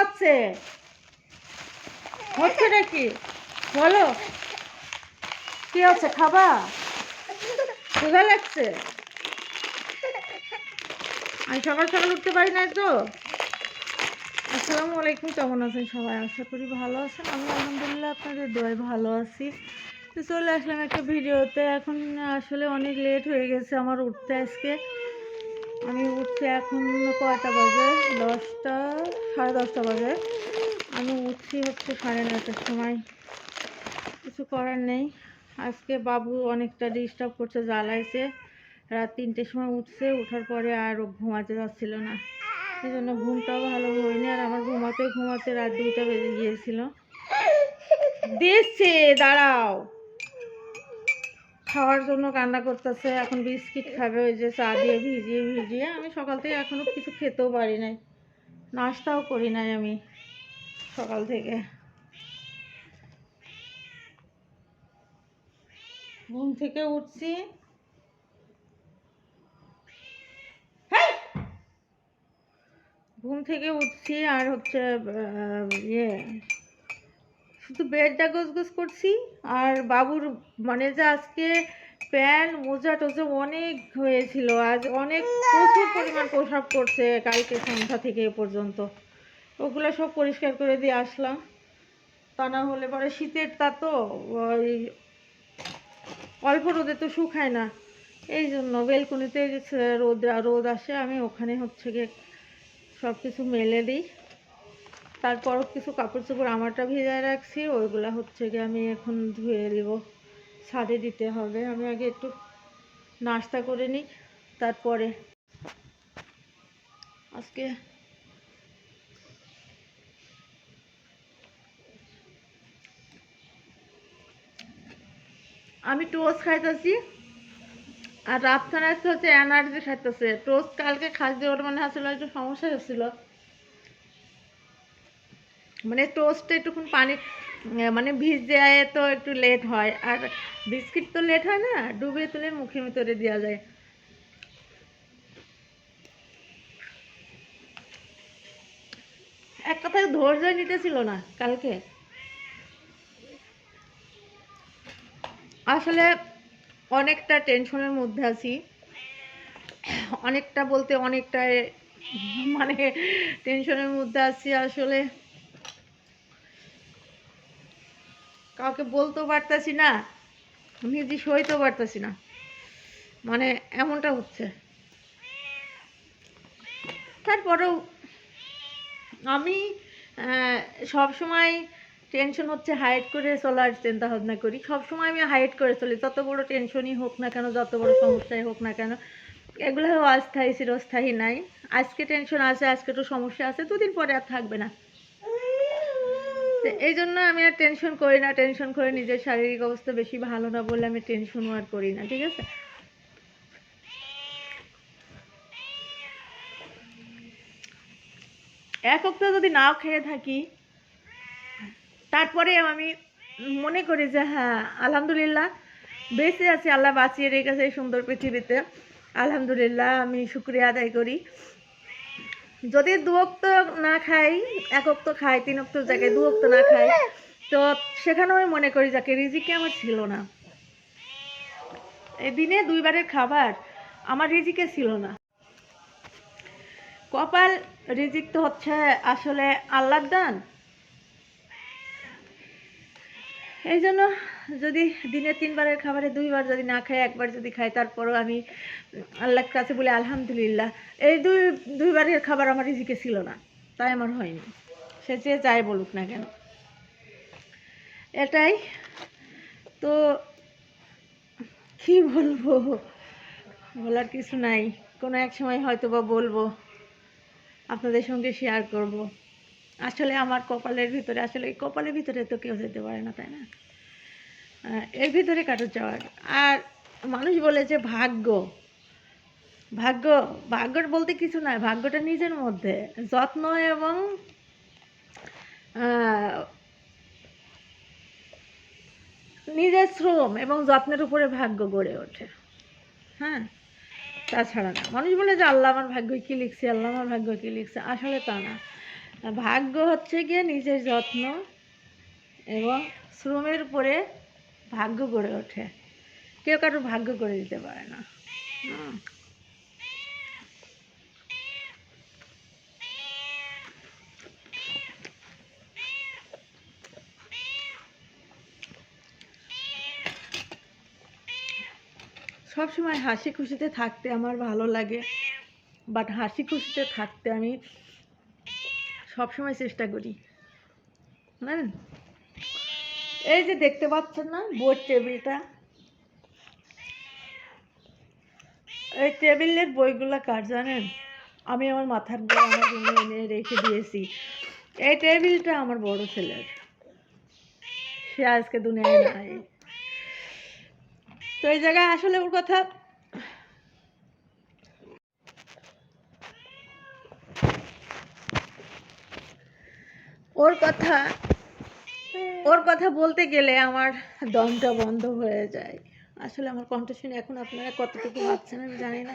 হচ্ছে হচ্ছে নাকি? বলো। কি হচ্ছে, খাবা? ক্ষুধা লাগছে? আমি সকাল সকাল উঠতে পারি না তো। আসসালামু আলাইকুম, কেমন আছেন সবাই? আশা করি ভালো আছেন। আমি আলহামদুলিল্লাহ আপনাদের দোয়ায় ভালো আছি। তো চলে আসলাম একটা ভিডিওতে। এখন আসলে অনেক লেট হয়ে গেছে আমার উঠতে আজকে। আমি উঠছি এখন কয়টা বাজে? দশটা, সাড়ে দশটা বাজে। আমি উঠছি হচ্ছে সাড়ে নটার সময়। কিছু করার নেই। আজকে বাবু অনেকটা ডিস্টার্ব করছে, জ্বালাইছে। রাত তিনটের সময় উঠছে। ওঠার পরে আর ঘুমাতে যাচ্ছিল না। সেই জন্য ঘুমটাও ভালো হয়নি। আর আমার ঘুমাতে ঘুমাতে রাত দুইটা বেজে গিয়েছিল। দিচ্ছে, দাঁড়াও। খাওয়ার জন্য কান্না করতেছে, এখন বিস্কিট খাবে, ওই যে চা দিয়ে ভিজিয়ে ভিজিয়ে, আমি সকাল থেকে এখনও কিছু খেতেও পারি নাই, নাস্তাও করি নাই আমি সকাল থেকে। ঘুম থেকে উঠছি। ঘুম থেকে উঠছি আর হচ্ছে ইয়ে শুধু বেডটা গোছ করছি, আর বাবুর মানে যে আজকে প্যান্ট মোজা টোজা অনেক হয়েছিল। আজ অনেক প্রচুর পরিমাণ প্রসাব করছে কালকে সন্ধ্যা থেকে এ পর্যন্ত। ওগুলো সব পরিষ্কার করে দিয়ে আসলাম। তা না হলে পরে শীতের তা তো, ওই অল্প রোদে তো শুকায় না। এই জন্য বেলকুনিতে রোদ রোদ আসে, আমি ওখানে হচ্ছে গিয়ে সব কিছু মেলে দিই। তারপরও কিছু কাপড় চোপড় আমারটা ভেজায় রাখছি, ওইগুলা হচ্ছে গিয়ে আমি এখন ধুয়ে দিব। ছাদে দিতে হবে, আমি আগে একটু নাস্তা করে নিই, তারপরে আজকে আমি টোস্ট খাইতেছি, আর আজকে হচ্ছে এনার্জি খাইতেছে। টোস্ট কালকে খাইতে ওর মানে আসলে একটু সমস্যা হচ্ছিল মানে টোস্টে একটুক্ষণ পানি মানে ভিজে তো একটু লেট হয়। আর বিস্কিট তো লেট হয় না, ডুবিয়ে তুলে মুখের ভিতরে দেওয়া যায়। এক কথায় ধৈর্য নিতেছিল না কালকে। আসলে অনেকটা টেনশনের মধ্যে আছি। অনেকটা বলতে অনেকটা মানে টেনশনের মধ্যে আছি আসলে। কাউকে বলতেও পারতাছি না, নিজে সইতেও পারতাছি না। মানে এমনটা হচ্ছে। তারপরেও আমি সব সময় টেনশন হচ্ছে হাইড করে চলার চিন্তা ভাবনা করি। সব সময় আমি হাইড করে চলি। যত বড় টেনশনই হোক না কেন, যত বড় সমস্যাই হোক না কেন এগুলো অস্থায়ী, চিরস্থায়ী নাই। আজকে টেনশন আছে, আজকে একটু সমস্যা আছে, দুদিন পরে আর থাকবে না। তো এই জন্য আমি আর টেনশন করি না টেনশন করে নিজের শারীরিক অবস্থা বেশি ভালো না বলে আমি টেনশনও আর করি না, ঠিক আছে? এক সপ্তাহ যদি নাও খেয়ে থাকি, তারপরে আমি মনে করি যে হ্যাঁ আলহামদুলিল্লাহ, বেঁচে আছি, আল্লাহ বাঁচিয়ে রেখেছে এই সুন্দর পৃথিবীতে। আলহামদুলিল্লাহ, আমি শুক্রিয়া আদায় করি। যদি দু অক্ত না খাই, এক অক্ত খাই, তিন অক্ত জায়গায় দু অক্ত না খাই, তো সেখানেও আমি মনে করি যাকে রিজিকে আমার ছিল না। দিনে দুইবারের খাবার আমার রিজিকে ছিল না। কপাল রিজিক তো হচ্ছে আসলে আল্লাহর দান। এই জন্য যদি দিনে তিনবারের খাবারে দুইবার যদি না খাই, একবার যদি খাই, তারপরও আমি আল্লাহর কাছে বলি, আলহামদুলিল্লাহ। এই দুই, দুইবারের খাবার আমার রিজিকে ছিল না, তাই আমার হয়নি। সে যে যাই বলুক না কেন। এটাই। তো কি বলব? বলার কিছু নাই। কোনো এক সময় হয়তো বা বলব, আপনাদের সঙ্গে শেয়ার করব। আসলে আমার কপালের ভিতরে, আসলে কপালের ভিতরে তো কেউ যেতে পারে না, তাই না? এর ভিতরে কাটু যাওয়ার আর মানুষ বলে যে ভাগ্য। ভাগ্য, ভাগ্যর বলতে কিছু নয় ভাগ্যটা নিজের মধ্যে। যত্ন এবং নিজের শ্রম এবং যত্নের উপরে ভাগ্য গড়ে ওঠে। হ্যাঁ? তাছাড়া না, মানুষ বলে যে আল্লাহ আমার ভাগ্য কি লিখছে, আল্লাহ আমার ভাগ্য কি লিখছে, আসলে তা না। ভাগ্য হচ্ছে গিয়ে নিজের যত্ন এবং শ্রমের উপরে ভাগ্য গড়ে ওঠে। কেউ কারোর ভাগ্য করে দিতে পারে না। সবসময় হাসি খুশিতে থাকতে আমার ভালো লাগে। বাট হাসি খুশিতে থাকতে আমি সবসময় চেষ্টা করি। জানেন? এই যে দেখতে পাচ্ছেন না, বোর্ড টেবিলটা? এই টেবিলের বইগুলো কার জানেন? আমি আমার মাথার বই আমার রুমে এনে রেখে দিয়েছি। এই টেবিলটা আমার বড় ছেলের। সে আজকে দুনিয়ায় নাই। তো এই জায়গায় আসলে ওর কথা ওর কথা ওর কথা বলতে গেলে আমার দমটা বন্ধ হয়ে যায়। আসলে আমার কণ্ঠ শুনে এখন আপনারা কতটুকু ভাবছেন আমি জানি না।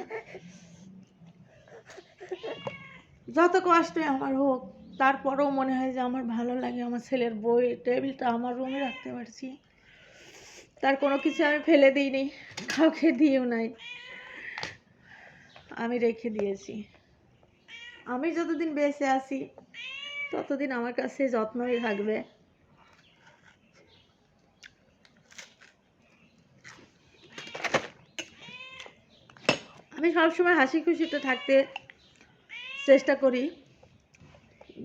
যত কষ্টে আমার হোক, তারপরেও মনে হয় যে আমার ভালো লাগে আমার ছেলের বই, টেবিলটা আমার রুমে রাখতে পারছি। তার কোনো কিছু আমি ফেলে দিইনি, কাউকে দিও নাই। আমি রেখে দিয়েছি। আমি যতদিন বেঁচে আছি, ততদিন আমার কাছে যত্নই থাকবে। আমি সবসময় হাসি খুশিতে থাকতে চেষ্টা করি।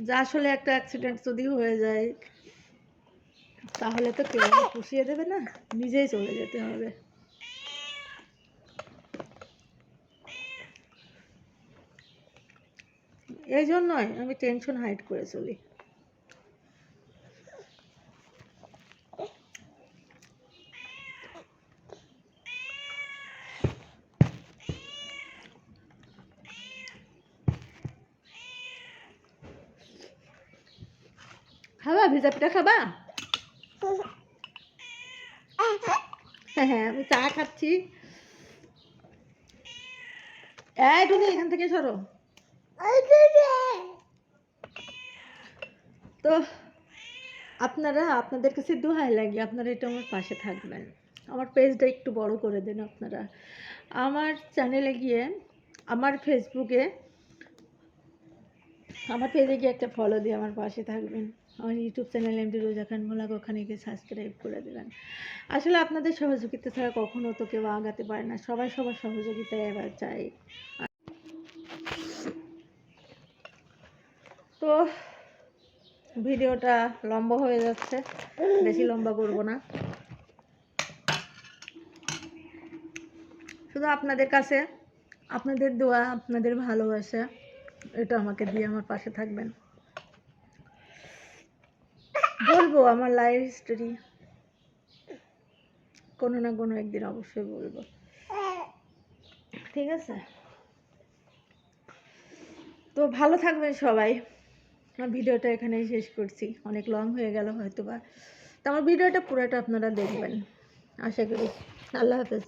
যা আসলে একটা অ্যাক্সিডেন্ট যদি হয়ে যায়, তাহলে তো কেউ পুষিয়ে দেবে না, নিজেই চলে যেতে হবে। এই জন্যই আমি টেনশন হাইড করে চলি। খাবা? ভিজা পিঠা খাবা? হ্যাঁ হ্যাঁ আমি চা খাচ্ছি। এই তুমি এখান থেকে সরো। তো, আপনারা, আপনাদের কাছে দোহাই লাগে আপনারা এটা আমার পাশে থাকবেন। আমার পেজটা একটু বড় করে দেন আপনারা। আমার চ্যানেলে গিয়ে, আমার ফেসবুকে আমার পেজে গিয়ে একটা ফলো দিয়ে আমার পাশে থাকবেন। আমার ইউটিউব চ্যানেল এমডি রোজা খান মোলাক ওখানে গিয়ে সাবস্ক্রাইব করে দেবেন। আসলে আপনাদের সহযোগিতা ছাড়া কখনো তো কেউ আগাতে পারে না। সবাই সবার সহযোগিতায় এবার চাই তো ভিডিওটা লম্বা হয়ে যাচ্ছে, বেশি লম্বা করব না। শুধু আপনাদের কাছে, আপনাদের দোয়া, আপনাদের ভালোবাসা, এটা আমাকে দিয়ে আমার পাশে থাকবেন। বলব আমার লাইফ হিস্টোরি কোনো না কোনো একদিন অবশ্যই বলব। ঠিক আছে? তো ভালো থাকবেন সবাই। আমার ভিডিওটা এখানেই শেষ করছি। অনেক লং হয়ে গেল হয়তো বা তো আমার ভিডিওটা পুরোটা আপনারা দেখবেন। আশা করি। আল্লাহ হাফেজ।